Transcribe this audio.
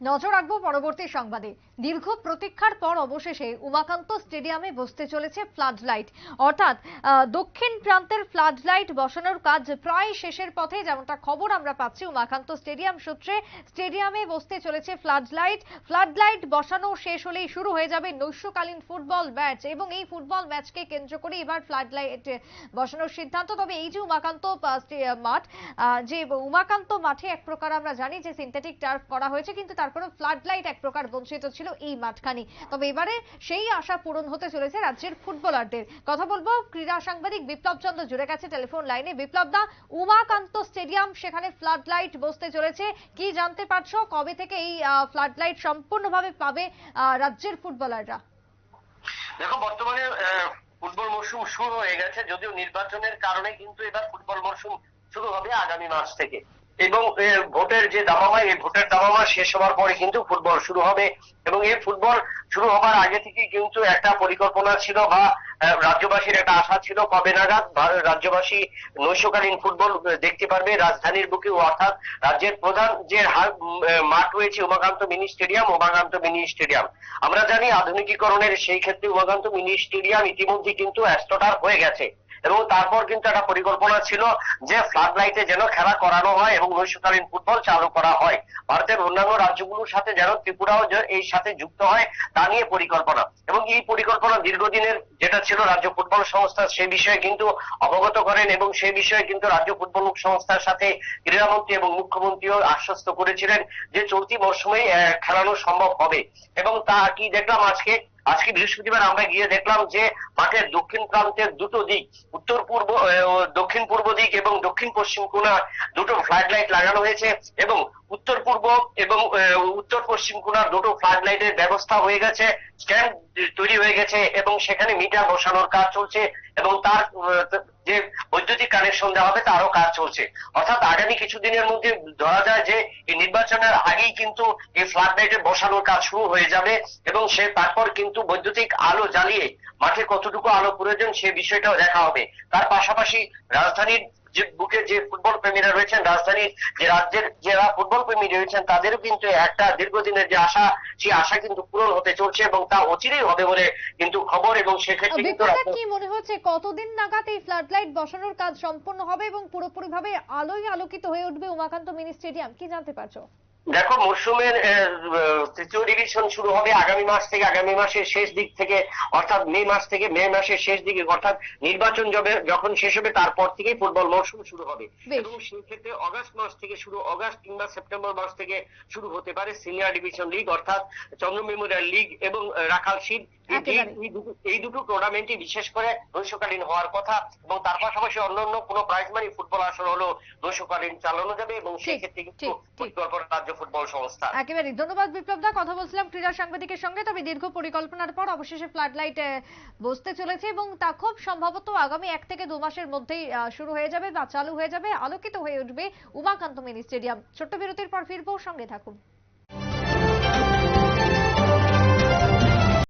নজর রাখব পরবর্তী সংবাদে। দীর্ঘ প্রতীক্ষার পর অবশেষে উমাকান্ত স্টেডিয়ামে বসতে চলেছে ফ্লাড লাইট অর্থাৎ দক্ষিণ প্রান্তের ফ্লাড লাইট বসানোর কাজ প্রায় শেষের পথে, যেমনটা খবর আমরা পাচ্ছি, উমাকান্ত স্টেডিয়াম সূত্রে স্টেডিয়ামে বসতে চলেছে ফ্লাড লাইট ফ্লাড লাইট বসানো শেষ হলেই শুরু হয়ে যাবে নৈশকালীন ফুটবল ম্যাচ এবং এই ফুটবল ম্যাচকে কেন্দ্র করে এবার ফ্লাড লাইট বসানোর সিদ্ধান্ত। তবে এই যে উমাকান্ত মাঠ যে উমাকান্ত মাঠে এক প্রকার আমরা জানি যে সিনথেটিক টার্ফ করা হয়েছে, কিন্তু তারপরে ফ্লাড লাইট এক প্রকার বঞ্চিত ছিল এই মাঠখানি। তবে এবারে সেই আশা পূরণ হতে চলেছে রাজ্যের ফুটবলারদের। কথা বলব, ক্রীড়া সাংবাদিক বিপ্লব চন্দ্র জুড়ে গেছে টেলিফোন লাইনে বিপ্লব দা, উমাকান্ত স্টেডিয়াম সেখানে ফ্লাড লাইট বসতে চলেছে। কি জানতে পারছ? কবে থেকে এই ফ্লাড লাইট সম্পূর্ণভাবে পাবে রাজ্যের ফুটবলাররা? দেখো, বর্তমানে ফুটবল মরশুম শুরু হয়ে গেছে, যদিও নির্বাচনের কারণে, কিন্তু এবার ফুটবল মরশুম শুরু হবে আগামী মাস থেকে। এবং ভোটের যে দামামা, এই ভোটের দামামা শেষ হওয়ার পরে কিন্তু ফুটবল শুরু হবে। এবং এই ফুটবল শুরু হবার আগে থেকে কিন্তু একটা পরিকল্পনা ছিল বা রাজ্যবাসীর একটা আশা ছিল, কবে নাগাদ রাজ্যবাসী নৈশকালীন ফুটবল দেখতে পারবে রাজধানীর বুকে অর্থাৎ রাজ্যের প্রধান যে মাঠ রয়েছে, Umakanta mini stadium, Umakanta mini stadium. আমরা জানি আধুনিকীকরণের সেই ক্ষেত্রে উমাকান্ত মিনি স্টেডিয়াম ইতিমধ্যে কিন্তু অ্যাস্টোটার হয়ে গেছে। এবং তারপর কিন্তু একটা পরিকল্পনা ছিল যে ফ্লাড লাইটে যেন খেলা করানো হয় এবং নৈশকালীন ফুটবল চালু করা হয়। ভারতের অন্যান্য রাজ্যগুলোর সাথে যেন ত্রিপুরাও এই সাথে যুক্ত হয় তা নিয়ে পরিকল্পনা। এবং এই পরিকল্পনা দীর্ঘদিনের যেটা ছিল রাজ্য ফুটবল সংস্থা সেই বিষয়ে কিন্তু অবগত করেন এবং সেই বিষয়ে কিন্তু রাজ্য ফুটবল সংস্থার সাথে ক্রীড়ামন্ত্রী এবং মুখ্যমন্ত্রীও আশ্বস্ত করেছিলেন যে চলতি আহ, খেলানো সম্ভব হবে। এবং তা কি দেখলাম আজকে আজকে বৃহস্পতিবার আমরা গিয়ে দেখলাম যে মাঠের দক্ষিণ প্রান্তের দুটো দিক, উত্তর পূর্ব দক্ষিণ পূর্ব দিক এবং দক্ষিণ পশ্চিম কোনার দুটো ফ্লাড লাইট লাগানো হয়েছে এবং উত্তর পূর্ব এবং উত্তর পশ্চিম কোণার দুটো ফ্লাড লাইটের ব্যবস্থা হয়ে গেছে, স্ট্যান্ড তৈরি হয়ে গেছে এবং সেখানে মিটার বসানোর কাজ চলছে এবং তার যে বৈদ্যুতিক কানেকশন দেওয়া হবে তারও কাজ চলছে। অর্থাৎ আগামী কিছুদিনের মধ্যে ধরা যায় যে এই নির্বাচনের আগেই কিন্তু এই ফ্লাড লাইটের বসানোর কাজ শুরু হয়ে যাবে এবং সে, তারপর কিন্তু বৈদ্যুতিক আলো জ্বালিয়ে মাঠে কতটুকু আলো প্রয়োজন সে বিষয়টাও দেখা হবে। তার পাশাপাশি রাজধানীর বুকে যে ফুটবল প্রেমীরা রয়েছেন রাজধানীর যে রাজ্যের যারা ফুটবল প্রেমী রয়েছেন তাদেরও কিন্তু একটা দীর্ঘদিনের যে আশা সেই আশা কিন্তু পূরণ হতে চলছে এবং তা অচিরেই হবে বলে কিন্তু খবর এবং সেক্ষেত্রে কিন্তু কি মনে হচ্ছে কতদিন নাগাদ এই ফ্লাড লাইট বসানোর কাজ সম্পন্ন হবে এবং পুরোপুরিভাবে আলোয় আলোকিত হয়ে উঠবে উমাকান্ত মিনি স্টেডিয়াম? কি জানতে পারছ? দেখো মরশুমের তৃতীয় ডিভিশন শুরু হবে আগামী মাস থেকে আগামী মাসের শেষ দিক থেকে অর্থাৎ মে মাস থেকে মে মাসের শেষ দিকে অর্থাৎ নির্বাচন যবে যখন শেষ হবে তারপর থেকেই ফুটবল মরশুম শুরু হবে। এবং সেই ক্ষেত্রে অগাস্ট মাস থেকে শুরু অগাস্ট কিংবা সেপ্টেম্বর মাস থেকে শুরু হতে পারে সিনিয়র ডিভিশন লিগ অর্থাৎ চন্দ্র মেমোরিয়াল লিগ এবং রাখাল শীত এই- দুটো- টুর্নামেন্টই বিশেষ করে নৈশকালীন হওয়ার কথা এবং তার পাশাপাশি অন্যান্য কোনো প্রাইজ মানি ফুটবল আসর হলো নৈশকালীন চালানো যাবে এবং সেই ক্ষেত্রে কিন্তু। পরিকল্পনা রাজ্য ফুটবল সংস্থা। একেবারে ধন্যবাদ বিপ্লব দা, কথা বলছিলাম ক্রীড়া সাংবাদিকের সঙ্গে। তবে দীর্ঘ পরিকল্পনার পর অবশেষে ফ্লাডলাইটে বসতে চলেছে এবং তা খুব সম্ভবত আগামী এক থেকে দু মাসের মধ্যেই শুরু হয়ে যাবে বা চালু হয়ে যাবে, আলোকিত হয়ে উঠবে উমাকান্ত মিনি স্টেডিয়াম। ছোট্ট বিরতির পর ফিরবো, সঙ্গে থাকুন।